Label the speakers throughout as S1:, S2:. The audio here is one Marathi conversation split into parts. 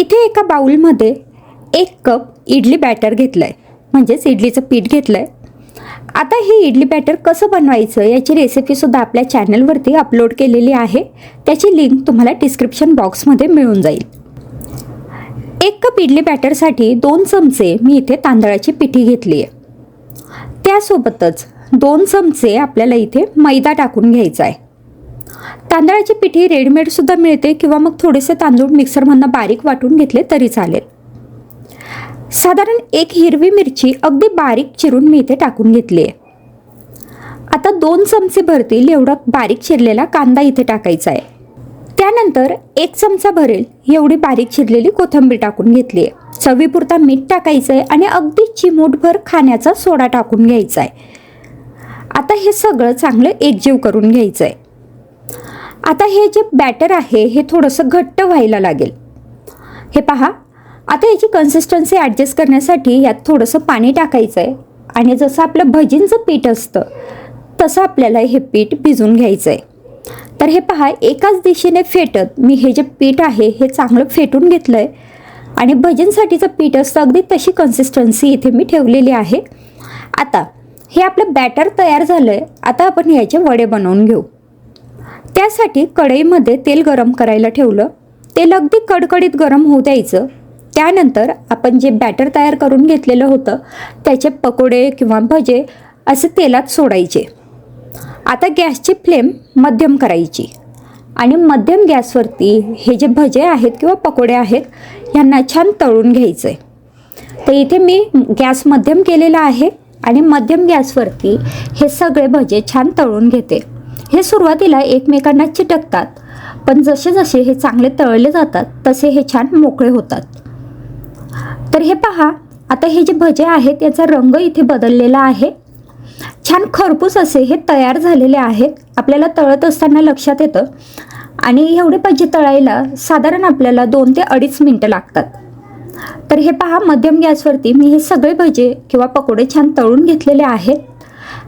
S1: इथे एका बाउलमध्ये एक कप इडली बॅटर घेतलं आहे म्हणजेच इडलीचं पीठ घेतलं आहे आता हे इडली बॅटर कसं बनवायचं याची रेसिपीसुद्धा आपल्या चॅनलवरती अपलोड केलेली आहे. त्याची लिंक तुम्हाला डिस्क्रिप्शन बॉक्समध्ये मिळून जाईल. एक कप इडली बॅटरसाठी दोन चमचे मी इथे तांदळाची पिठी घेतली आहे. त्यासोबतच दोन चमचे आपल्याला इथे मैदा टाकून घ्यायचा आहे. तांदळाची पिठी रेडीमेडसुद्धा मिळते किंवा मग थोडेसे तांदूळ मिक्सरमधनं बारीक वाटून घेतले तरी चालेल. साधारण एक हिरवी मिरची अगदी बारीक चिरून मी इथे टाकून घेतली आहे. आता दोन चमचे भरतील एवढा बारीक चिरलेला कांदा इथे टाकायचा आहे. त्यानंतर एक चमचा भरेल एवढी बारीक चिरलेली कोथिंबीर टाकून घेतली आहे. चवीपुरता मीठ टाकायचं आहे आणि अगदी चिमूटभर खाण्याचा सोडा टाकून घ्यायचा आहे. आता हे सगळं चांगलं एकजीव करून घ्यायचं आहे. आता हे जे बॅटर आहे हे थोडंसं घट्ट व्हायला लागेल. हे पहा आता याची कन्सिस्टन्सी ॲडजस्ट करण्यासाठी यात थोडंसं पाणी टाकायचं आहे आणि जसं आपलं भजींचं पीठ असतं तसं आपल्याला हे पीठ भिजून घ्यायचं आहे तर हे पहा एकाच दिशेने फेटत मी हे जे पीठ आहे हे चांगलं फेटून घेतलं आहे आणि भजनसाठीचं पीठ असतं अगदी तशी कन्सिस्टन्सी इथे मी ठेवलेली आहे. आता हे आपलं बॅटर तयार झालं आहे आता आपण याचे वडे बनवून घेऊ. त्यासाठी कढईमध्ये तेल गरम करायला ठेवलं. तेल अगदी कडकडीत गरम होऊ द्यायचं. त्यानंतर आपण जे बॅटर तयार करून घेतलेलं होतं त्याचे पकोडे किंवा भजे असे तेलात सोडायचे. आता गॅसची फ्लेम मध्यम करायची आणि मध्यम गॅसवरती हे जे भजे आहेत किंवा पकोडे आहेत यांना छान तळून घ्यायचं. आहे तर इथे मी गॅस मध्यम केलेला आहे आणि मध्यम गॅसवरती हे सगळे भजे छान तळून घेते. हे सुरुवातीला एकमेकांना चिटकतात पण जसे जसे हे चांगले तळले जातात तसे हे छान मोकळे होतात. तर हे पहा आता हे जे भजे आहेत याचा रंग इथे बदललेला आहे. छान खरपूस असे हे तयार झालेले आहेत. आपल्याला तळत असताना लक्षात येतं. आणि एवढे भजे तळायला साधारण आपल्याला दोन ते अडीच मिनटं लागतात. तर हे पहा मध्यम गॅसवरती मी हे सगळे भजे किंवा पकोडे छान तळून घेतलेले आहेत.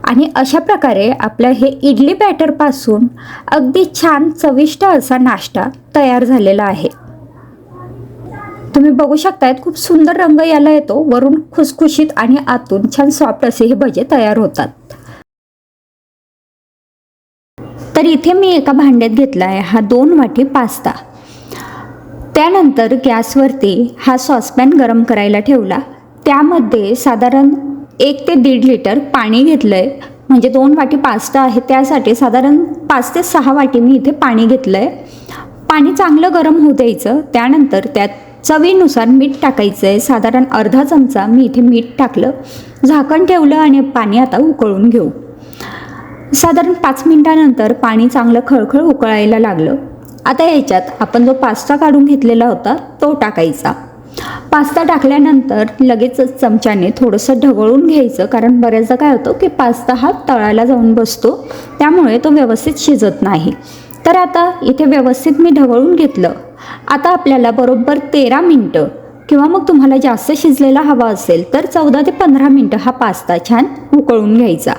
S1: आणि अशा प्रकारे आपलं हे इडली बॅटरपासून अगदी छान चविष्ट असा नाश्ता तयार झालेला आहे. तुम्ही बघू शकतायत खूप सुंदर रंग याला येतो. वरून खुसखुशीत आणि आतून छान सॉफ्ट असे हे भजे तयार होतात. तर इथे मी एका भांड्यात घेतला आहे हा दोन वाटी पास्ता. त्यानंतर गॅसवरती हा सॉसपॅन गरम करायला ठेवला. त्यामध्ये साधारण एक ते दीड लिटर पाणी घेतलं आहे म्हणजे दोन वाटी पास्ता आहे त्यासाठी साधारण पाच ते सहा वाटी मी इथे पाणी घेतलं आहे पाणी चांगलं गरम होऊ द्यायचं त्यानंतर त्यात चवीनुसार मीठ टाकायचं आहे साधारण अर्धा चमचा मी इथे मीठ टाकलं. झाकण ठेवलं आणि पाणी आता उकळून घेऊ. साधारण पाच मिनटानंतर पाणी चांगलं खळखळ उकळायला लागलं. आता याच्यात आपण जो पास्ता काढून घेतलेला होता तो टाकायचा. पास्ता टाकल्यानंतर लगेचच चमच्याने थोडंसं ढवळून घ्यायचं. कारण बऱ्याचदा काय होतं की पास्ता हा तळाला जाऊन बसतो. त्यामुळे तो व्यवस्थित शिजत नाही. तर आता इथे व्यवस्थित मी ढवळून घेतलं. आता आपल्याला बरोबर तेरा मिनटं किंवा मग तुम्हाला जास्त शिजलेला हवा असेल तर चौदा ते पंधरा मिनटं हा पास्ता छान उकळून घ्यायचा.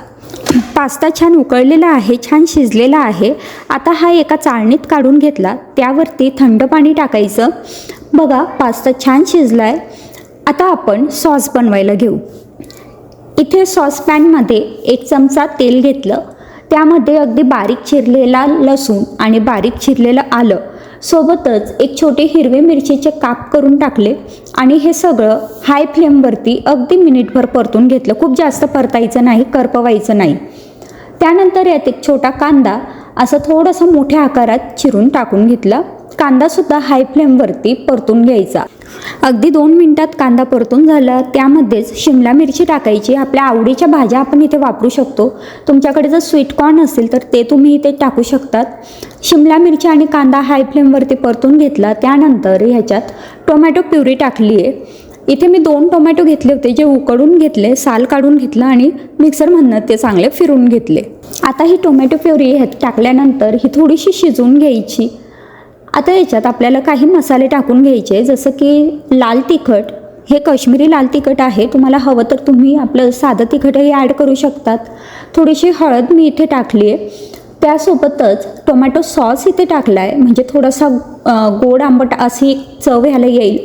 S1: पास्ता छान उकळलेला आहे छान शिजलेला आहे. आता हा एका चाळणीत काढून घेतला. त्यावरती थंड पाणी टाकायचं. बघा पास्ता छान शिजला आहे आता आपण सॉस बनवायला घेऊ. इथे सॉसपॅनमध्ये एक चमचा तेल घेतलं. त्यामध्ये अगदी बारीक चिरलेला लसूण आणि बारीक चिरलेलं आलं. सोबतच एक छोटे हिरवे मिरचीचे काप करून टाकले आणि हे सगळं हाय फ्लेमवरती अगदी मिनिटभर परतून घेतलं. खूप जास्त परतायचं नाही करपवायचं नाही. त्यानंतर यात एक छोटा कांदा असं थोडंसं मोठ्या आकारात चिरून टाकून घेतला. कांदासुद्धा हाय फ्लेमवरती परतून घ्यायचा. अगदी दोन मिनटात कांदा परतून झाला त्यामध्येच शिमला मिरची टाकायची. आपल्या आवडीच्या भाज्या आपण इथे वापरू शकतो. तुमच्याकडे जर स्वीटकॉर्न असेल तर ते तुम्ही इथे टाकू शकतात. शिमला मिरची आणि कांदा हाय फ्लेमवरती परतून घेतला त्यानंतर ह्याच्यात टोमॅटो प्युरी टाकली आहे. इथे मी दोन टोमॅटो घेतले होते जे उकडून घेतले साल काढून घेतलं आणि मिक्सरमधनं ते चांगले फिरून घेतले. आता ही टोमॅटो प्युरी ह्यात टाकल्यानंतर ही थोडीशी शिजवून घ्यायची. आता याच्यात आपल्याला काही मसाले टाकून घ्यायचे जसं की लाल तिखट. हे काश्मीरी लाल तिखट आहे. तुम्हाला हवं तर तुम्ही आपलं साधं तिखटही ॲड करू शकतात. थोडीशी हळद मी इथे टाकली आहे. त्यासोबतच टोमॅटो सॉस इथे टाकला आहे म्हणजे थोडासा गोड आंबट अशी चव ह्याला येईल.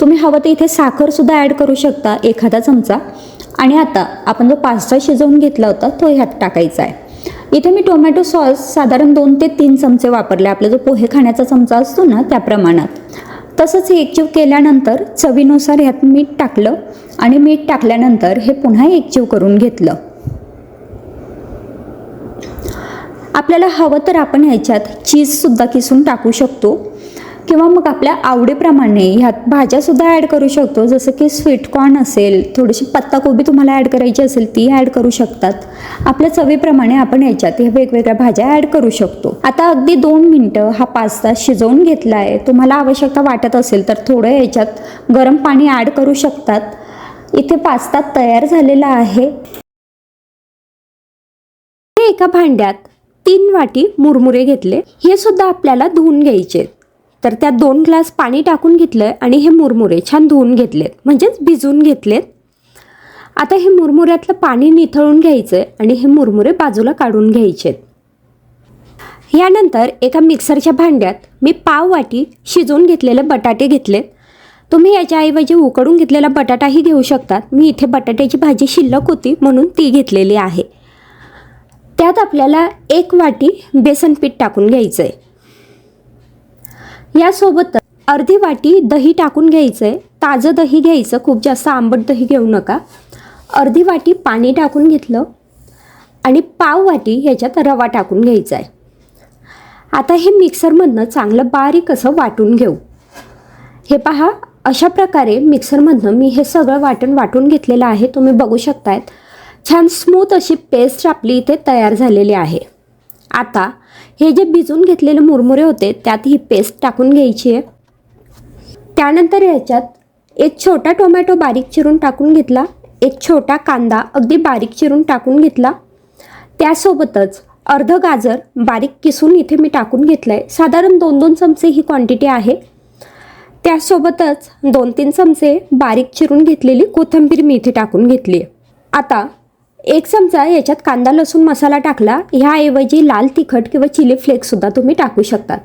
S1: तुम्ही हवं तर इथे साखरसुद्धा ॲड करू शकता एखादा चमचा. आणि आता आपण जो पास्ता शिजवून घेतला होता तो ह्यात टाकायचा आहे. इथे मी टोमॅटो सॉस साधारण दोन ते तीन चमचे वापरले. आपला जो पोहे खाण्याचा चमचा असतो ना त्या प्रमाणात. तसंच हे एकजीव केल्यानंतर चवीनुसार ह्यात मीठ टाकलं आणि मीठ टाकल्यानंतर हे पुन्हा एकजीव करून घेतलं. आपल्याला हवं तर आपण ह्याच्यात चीजसुद्धा किसून टाकू शकतो. किंवा मग आपल्या आवडीप्रमाणे ह्यात भाज्यासुद्धा ॲड करू शकतो. जसं की स्वीटकॉर्न असेल थोडीशी पत्ताकोबी तुम्हाला ॲड करायची असेल ती ॲड करू शकतात. आपल्या चवीप्रमाणे आपण ह्याच्यात ह्या वेगवेगळ्या भाज्या ॲड करू शकतो. आता अगदी दोन मिनटं हा पास्ता शिजवून घेतला आहे तुम्हाला आवश्यकता वाटत असेल तर थोडं ह्याच्यात गरम पाणी ॲड करू शकतात. इथे पास्ता तयार झालेला आहे. एका भांड्यात तीन वाटी मुरमुरे घेतले. हे सुद्धा आपल्याला धुवून घ्यायचे. तर त्यात दोन ग्लास पाणी टाकून घेतलं आणि हे मुरमुरे छान धुवून घेतलेत. म्हणजेच भिजवून घेतलेत. आता हे मुरमुऱ्यातलं पाणी निथळून घ्यायचं आणि हे मुरमुरे बाजूला काढून घ्यायचेत. यानंतर एका मिक्सरच्या भांड्यात मी पाव वाटी शिजवून घेतलेले बटाटे घेतलेत. तुम्ही याच्याऐवजी उकडून घेतलेला बटाटाही घेऊ शकतात. मी इथे बटाट्याची भाजी शिल्लक होती म्हणून ती घेतलेली आहे. त्यात आपल्याला एक वाटी बेसन पीठ टाकून घ्यायचं आहे यासोबत अर्धी वाटी दही टाकून घ्यायचं आहे ताजं दही घ्यायचं. खूप जास्त आंबट दही घेऊ नका. अर्धी वाटी पाणी टाकून घेतलं आणि पाव वाटी ह्याच्यात रवा टाकून घ्यायचा आहे आता हे मिक्सरमधनं चांगलं बारीक असं वाटून घेऊ. हे पहा अशा प्रकारे मिक्सरमधनं मी हे सगळं वाटण वाटून घेतलेलं आहे. तुम्ही बघू शकतायत. छान स्मूथ अशी पेस्ट आपली इथे तयार झालेली आहे. आता हे जे भिजून घेतलेले मुरमुरे होते त्यात ही पेस्ट टाकून घ्यायची आहे. त्यानंतर याच्यात एक छोटा टोमॅटो बारीक चिरून टाकून घेतला. एक छोटा कांदा अगदी बारीक चिरून टाकून घेतला. त्यासोबतच अर्ध गाजर बारीक किसून इथे मी टाकून घेतलं आहे साधारण दोन दोन चमचे ही क्वांटिटी आहे. त्यासोबतच दोन तीन चमचे बारीक चिरून घेतलेली कोथिंबीर मी इथे टाकून घेतली आहे. आता एक चमचा याच्यात कांदा लसूण मसाला टाकला. ह्याऐवजी लाल तिखट किंवा चिली फ्लेक्ससुद्धा तुम्ही टाकू शकतात.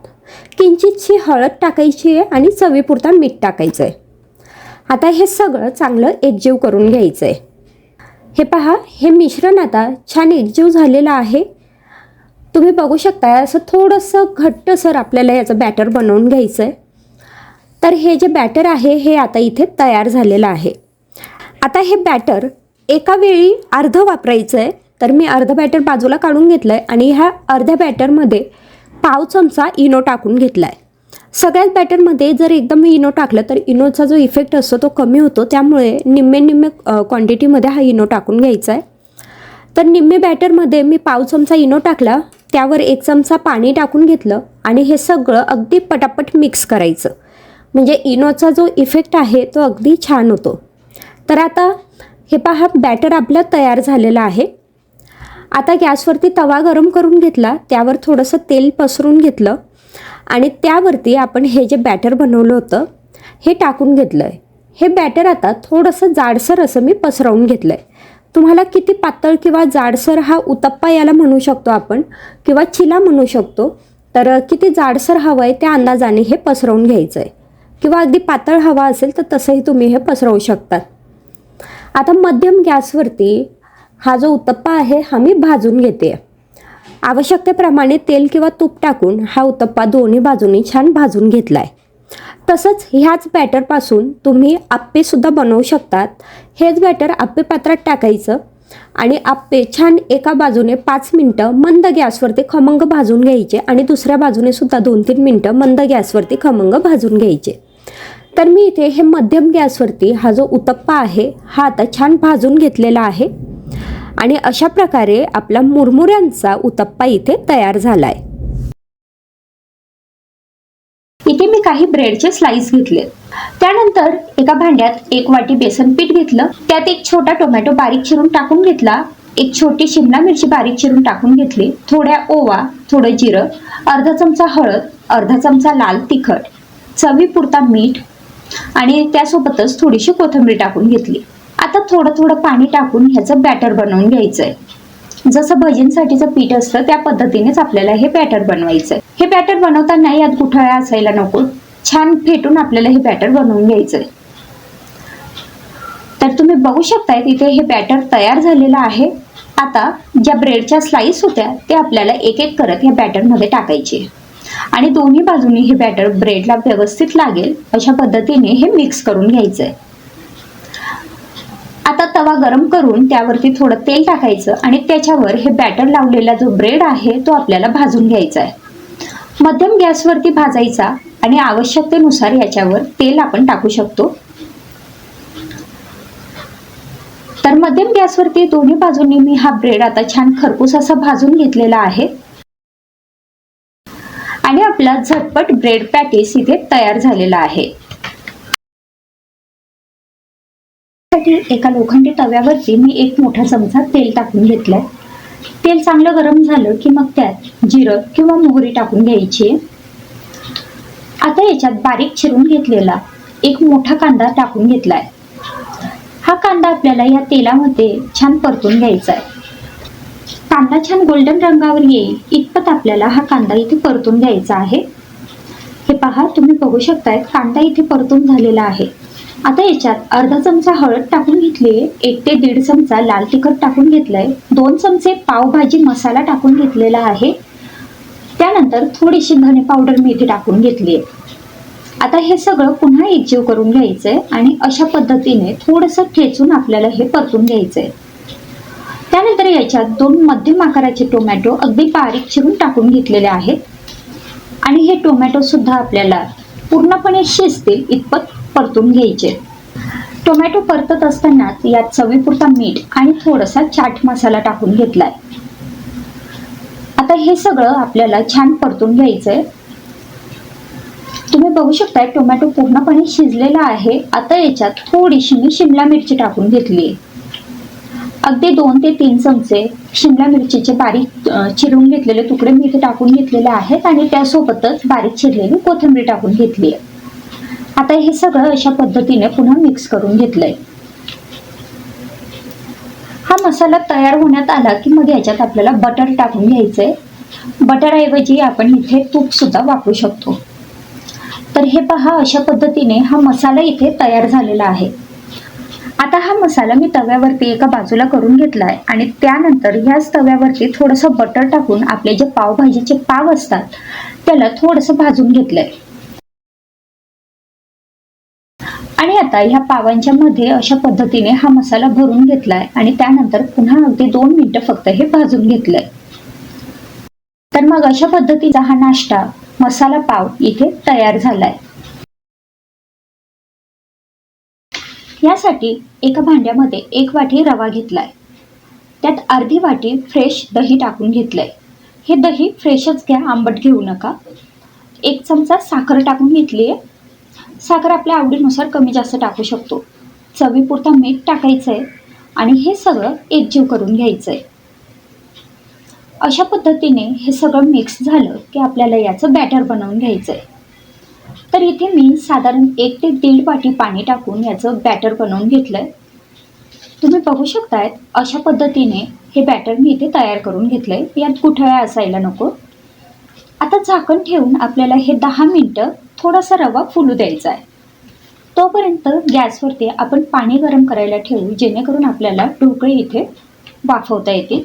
S1: किंचितशी हळद टाकायची आहे आणि चवीपुरता मीठ टाकायचं आहे आता हे सगळं चांगलं एकजीव करून घ्यायचं आहे हे पहा हे मिश्रण आता छान एकजीव झालेलं आहे. तुम्ही बघू शकता असं थोडंसं घट्टसर आपल्याला याचं बॅटर बनवून घ्यायचं आहे तर हे जे बॅटर आहे हे आता इथे तयार झालेलं आहे. आता हे बॅटर एका वेळी अर्धं वापरायचं आहे तर मी अर्धं बॅटर बाजूला काढून घेतलं आहे आणि ह्या अर्ध्या बॅटरमध्ये पाव चमचा इनो टाकून घेतला आहे सगळ्याच बॅटरमध्ये जर एकदम इनो टाकलं तर इनोचा जो इफेक्ट असतो तो कमी होतो. त्यामुळे निम्मे निम्मे क्वांटिटीमध्ये हा इनो टाकून घ्यायचा आहे तर निम्मे बॅटरमध्ये मी पाव चमचा इनो टाकला त्यावर एक चमचा पाणी टाकून घेतलं आणि हे सगळं अगदी पटापट मिक्स करायचं. म्हणजे इनोचा जो इफेक्ट आहे तो अगदी छान होतो. तर आता हे पहा बॅटर आपलं तयार झालेलं आहे. आता गॅसवरती तवा गरम करून घेतला त्यावर थोडंसं तेल पसरून घेतलं आणि त्यावरती आपण हे जे बॅटर बनवलं होतं हे टाकून घेतलं आहे हे बॅटर आता थोडंसं जाडसर असं मी पसरवून घेतलं आहे तुम्हाला किती पातळ किंवा जाडसर हा उतप्पा याला म्हणू शकतो आपण किंवा चिला म्हणू शकतो तर किती जाडसर हवं आहे त्या अंदाजाने हे पसरवून घ्यायचं आहे किंवा अगदी पातळ हवा असेल तर तसंही तुम्ही हे पसरवू शकतात. आता मध्यम गॅसवरती हा जो उत्तप्पा आहे हा मी भाजून घेते. आवश्यकतेप्रमाणे तेल किंवा तूप टाकून हा उत्तप्पा दोन्ही बाजूनी छान भाजून घेतला आहे तसंच ह्याच बॅटरपासून तुम्ही आप्पेसुद्धा बनवू शकतात. हेच बॅटर आप्पे पात्रात टाकायचं आणि आप्पे छान एका बाजूने पाच मिनटं मंद गॅसवरती खमंग भाजून घ्यायचे आणि दुसऱ्या बाजूने सुद्धा दोन तीन मिनटं मंद गॅसवरती खमंग भाजून घ्यायचे. तर मी इथे हे मध्यम गॅसवरती हा जो उत्तप्पा आहे हा आता छान भाजून घेतलेला आहे. आणि अशा प्रकारे आपला मुरमुऱ्यांचा उत्तप्पा इथे तयार झाला आहे इथे मी काही ब्रेडचे स्लाइस घेतले. त्यानंतर एका भांड्यात एक वाटी बेसन पीठ घेतलं. त्यात एक छोटा टोमॅटो बारीक चिरून टाकून घेतला. एक छोटी शिमला मिरची बारीक चिरून टाकून घेतली. थोड्या ओवा थोडं जिरं अर्धा चमचा हळद अर्धा चमचा लाल तिखट चवीपुरता मीठ आणि त्यासोबतच थोडीशी कोथिंबीर टाकून घेतली. आता थोडं थोडं पाणी टाकून ह्याचं बॅटर बनवून घ्यायचं आहे जसं भजींसाठीचं पीठ असतं त्या पद्धतीनेच आपल्याला हे बॅटर बनवायचं आहे हे बॅटर बनवताना यात गुठळ्या असायला नको. छान फेटून आपल्याला हे बॅटर बनवून घ्यायचं आहे तर तुम्ही बघू शकताय तिथे हे बॅटर तयार झालेलं आहे. आता ज्या ब्रेडच्या स्लाईस होत्या ते आपल्याला एक एक करत या बॅटरमध्ये टाकायचे. आणि दोन्ही बाजूनी हे बॅटर ब्रेडला व्यवस्थित लागेल अशा पद्धतीने हे मिक्स करून घ्यायचं आहे आता तवा गरम करून त्यावरती थोडं तेल टाकायचं आणि त्याच्यावर हे बॅटर लावलेला जो ब्रेड आहे तो आपल्याला भाजून घ्यायचा आहे मध्यम गॅसवरती भाजायचा आणि आवश्यकतेनुसार याच्यावर तेल आपण टाकू शकतो. तर मध्यम गॅसवरती दोन्ही बाजूंनी मी हा ब्रेड आता छान खरपूस असा भाजून घेतलेला आहे. आपला झटपट ब्रेड पॅटीस इथे तयार झालेला आहे. एका लोखंडी तव्यावरती मी एक मोठा चमचा तेल टाकून घेतलाय. तेल चांगलं गरम झालं की मग त्यात जिरं किंवा मोहरी टाकून घ्यायची. आता याच्यात बारीक चिरून घेतलेला एक मोठा कांदा टाकून घेतलाय. हा कांदा आपल्याला या तेलामध्ये छान परतून घ्यायचा आहे कांदा छान गोल्डन रंगावर येईल. इतपत आपल्याला हा कांदा इथे परतून घ्यायचा आहे. हे पहा तुम्ही बघू शकताय कांदा इथे परतून झालेला आहे. आता याच्यात अर्धा चमचा हळद टाकून घेतली एक ते दीड चमचा लाल तिखट टाकून घेतलंय. दोन चमचे पावभाजी मसाला टाकून घेतलेला आहे. त्यानंतर थोडीशी धने पावडर मी इथे टाकून घेतली आहे. आता हे सगळं पुन्हा एकजीव करून घ्यायचंय आणि अशा पद्धतीने थोडंसं ठेचून आपल्याला हे परतून घ्यायचंय. याच्यात दोन मध्यम आकाराचे टोमॅटो अगदी बारीक चिरून टाकून घेतलेले आहेत. आणि हे टोमॅटो सुद्धा आपल्याला पूर्णपणे शिजतील इतपत परतून घ्यायचे. टोमॅटो परतत असतानाच यात चवीपुरता मीठ आणि थोडासा चाट मसाला टाकून घेतलाय. आता हे सगळं आपल्याला छान परतून घ्यायचंय. तुम्ही बघू शकताय टोमॅटो पूर्णपणे शिजलेला आहे. आता याच्यात थोडीशी मी शिमला मिरची टाकून घेतली अगदी दोन ते तीन चमचे शिमला मिरचीचे बारीक चिरून घेतलेले तुकडे मीठ टाकून घेतलेले आहेत आणि त्यासोबतच बारीक चिरलेली कोथिंबीर टाकून घेतली आहे. आता हे सगळं अशा पद्धतीने पुन्हा मिक्स करून घेतलंय. हा मसाला तयार होण्यात आला की मग याच्यात आपल्याला बटर टाकून घ्यायचंय. बटरऐवजी आपण इथे तूप सुद्धा वापरू शकतो. तर हे पहा अशा पद्धतीने हा मसाला इथे तयार झालेला आहे. आता हा मसाला मी तव्यावरती एका बाजूला करून घेतलाय आणि त्यानंतर ह्याच तव्यावरती थोडंसं बटर टाकून आपले जे पावभाजीचे पाव असतात त्याला थोडंसं भाजून घेतलंय. आणि आता ह्या पावांच्या मध्ये अशा पद्धतीने हा मसाला भरून घेतलाय आणि त्यानंतर पुन्हा अगदी दोन मिनिटं फक्त हे भाजून घेतलंय. तर मग अशा पद्धतीचा हा नाश्ता मसाला पाव इथे तयार झालाय. त्यासाठी एका भांड्यामध्ये एक वाटी रवा घेतलाय. त्यात अर्धी वाटी फ्रेश दही टाकून घेतलंय. हे दही फ्रेशच घ्या आंबट घेऊ नका. एक चमचा साखर टाकून घेतली आहे. साखर आपल्या आवडीनुसार कमी जास्त टाकू शकतो. चवीपुरता मीठ टाकायचं आहे आणि हे सगळं एकजीव करून घ्यायचं आहे अशा पद्धतीने हे सगळं मिक्स झालं की आपल्याला याचं बॅटर बनवून घ्यायचं आहे तर इथे मी साधारण एक ते दीड वाटी पाणी टाकून याचं बॅटर बनवून घेतलं आहे तुम्ही बघू शकतायत अशा पद्धतीने हे बॅटर मी इथे तयार करून घेतलं आहे यात गुठळ्या असायला नको. आता झाकण ठेवून आपल्याला हे दहा मिनटं थोडासा रवा फुलू द्यायचा आहे. तोपर्यंत गॅसवरती आपण पाणी गरम करायला ठेवू जेणेकरून आपल्याला ढोकळे इथे वाफवता येतील.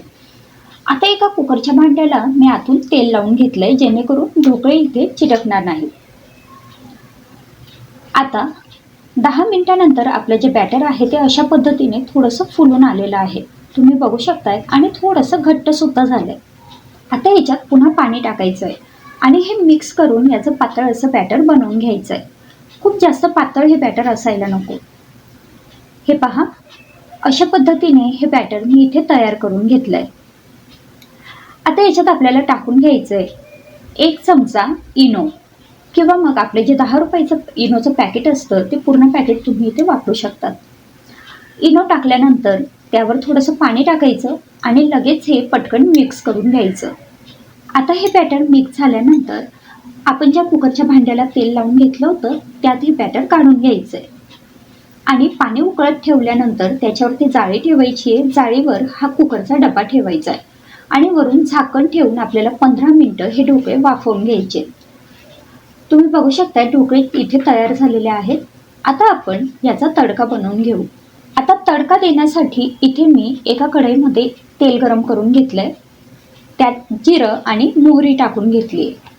S1: आता एका कुकरच्या भांड्याला मी आतून तेल लावून घेतलंय जेणेकरून ढोकळे इथे चिटकणार नाही आता दहा मिनिटानंतर आपलं जे बॅटर आहे ते अशा पद्धतीने थोडंसं फुलून आलेलं आहे. तुम्ही बघू शकताय आणि थोडंसं घट्टसुद्धा झालं आहे आता ह्याच्यात पुन्हा पाणी टाकायचं आहे आणि हे मिक्स करून याचं पातळ असं बॅटर बनवून घ्यायचं आहे खूप जास्त पातळ हे बॅटर असायला नको. हे पहा अशा पद्धतीने हे बॅटर मी इथे तयार करून घेतलं आहे आता याच्यात आपल्याला टाकून घ्यायचं आहे एक चमचा इनो. किंवा मग आपले जे दहा रुपयाचं इनोचं पॅकेट असतं ते पूर्ण पॅकेट तुम्ही इथे वापरू शकतात. इनो टाकल्यानंतर त्यावर थोडंसं पाणी टाकायचं आणि लगेच हे पटकन मिक्स करून घ्यायचं. आता हे बॅटर मिक्स झाल्यानंतर आपण ज्या कुकरच्या भांड्याला तेल लावून घेतलं होतं त्यात हे बॅटर काढून घ्यायचं आहे आणि पाणी उकळत ठेवल्यानंतर त्याच्यावरती जाळी ठेवायची आहे. जाळीवर हा कुकरचा डबा ठेवायचा आहे. आणि वरून झाकण ठेवून आपल्याला पंधरा मिनटं हे ढोकळे वाफवून घ्यायचे. तुम्ही बघू शकता ढोकळे इथे तयार झालेले आहेत. आता आपण याचा तडका बनवून घेऊ. आता तडका देण्यासाठी इथे मी एका कढईमध्ये तेल गरम करून घेतलंय. त्यात जिरं आणि मोहरी टाकून घेतली आहे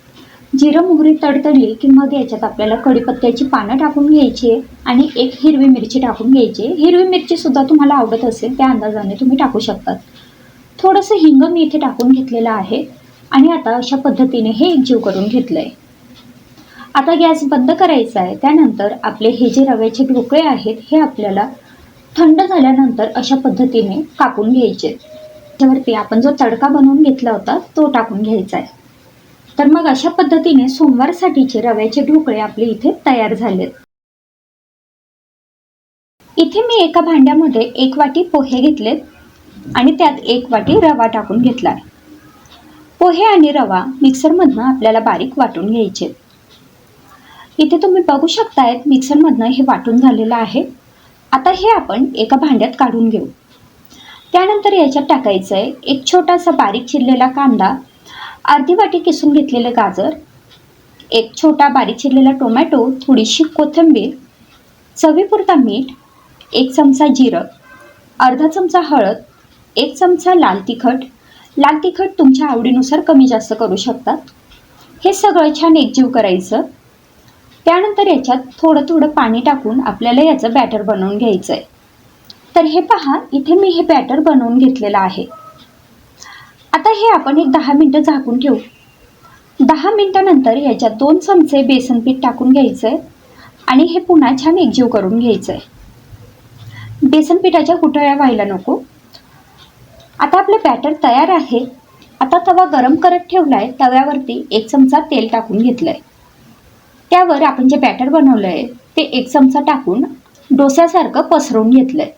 S1: जिरं मोहरी तडतडली की मग याच्यात आपल्याला कढीपत्त्याची पानं टाकून घ्यायची आहे आणि एक हिरवी मिरची टाकून घ्यायची आहे. हिरवी मिरचीसुद्धा तुम्हाला आवडत असेल त्या अंदाजाने तुम्ही टाकू शकतात. थोडंसं हिंग मी इथे टाकून घेतलेलं आहे आणि आता अशा पद्धतीने हे एकजीव करून घेतलं आहे आता गॅस बंद करायचा आहे. त्यानंतर आपले हे जे रव्याचे ढोकळे आहेत हे आपल्याला थंड झाल्यानंतर अशा पद्धतीने कापून घ्यायचे. त्यावरती आपण जो तडका बनवून घेतला होता तो टाकून घ्यायचा आहे. तर मग अशा पद्धतीने सोमवारसाठीचे रव्याचे ढोकळे आपले इथे तयार झालेत. इथे मी एका भांड्यामध्ये एक वाटी पोहे घेतलेत आणि त्यात एक वाटी रवा टाकून घेतला पोहे आणि रवा मिक्सरमधनं आपल्याला बारीक वाटून घ्यायचे. इथे तुम्ही बघू शकतायत मिक्सरमधनं हे वाटून झालेलं आहे. आता हे आपण एका भांड्यात काढून घेऊ. त्यानंतर याच्यात टाकायचं आहे एक छोटासा बारीक चिरलेला कांदा अर्धी वाटी किसून घेतलेले गाजर एक छोटा बारीक चिरलेला टोमॅटो थोडीशी कोथिंबीर चवीपुरता मीठ एक चमचा जिरं अर्धा चमचा हळद एक चमचा लाल तिखट. लाल तिखट तुमच्या आवडीनुसार कमी जास्त करू शकतात. हे सगळं छान एकजीव करायचं. त्यानंतर याच्यात थोडं थोडं पाणी टाकून आपल्याला याचं बॅटर बनवून घ्यायचं आहे तर हे पहा इथे मी हे बॅटर बनवून घेतलेलं आहे. आता हे आपण एक दहा मिनटं झाकून ठेवू. दहा मिनटानंतर याच्यात दोन चमचे बेसन पीठ टाकून घ्यायचं आहे आणि हे पुन्हा छान एकजीव करून घ्यायचं आहे बेसन पिठाच्या कुठळ्या व्हायला नको. आता आपलं बॅटर तयार आहे. आता तवा गरम करत ठेवला आहे तव्यावरती एक चमचा तेल टाकून घेतलं आहे त्यावर आपण जे बॅटर बनवलं आहे ते एक चमचा टाकून डोस्यासारखं पसरवून घेतलं आहे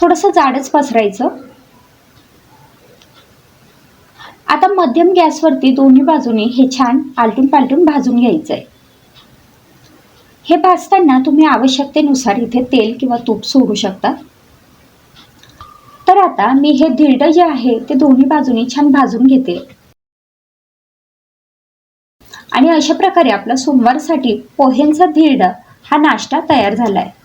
S1: थोडंसं जाडच पसरायचं. आता मध्यम गॅसवरती दोन्ही बाजूने हे छान आलटून पालटून भाजून घ्यायचं आहे हे भाजताना तुम्ही आवश्यकतेनुसार इथे तेल किंवा तूप सोडू शकता. तर आता मी हे धिरडं जे आहे ते दोन्ही बाजूनी छान भाजून घेते. आणि अशा प्रकारे आपला सोमवारसाठी पोह्यांचा धिरडा हा नाश्ता तयार झाला आहे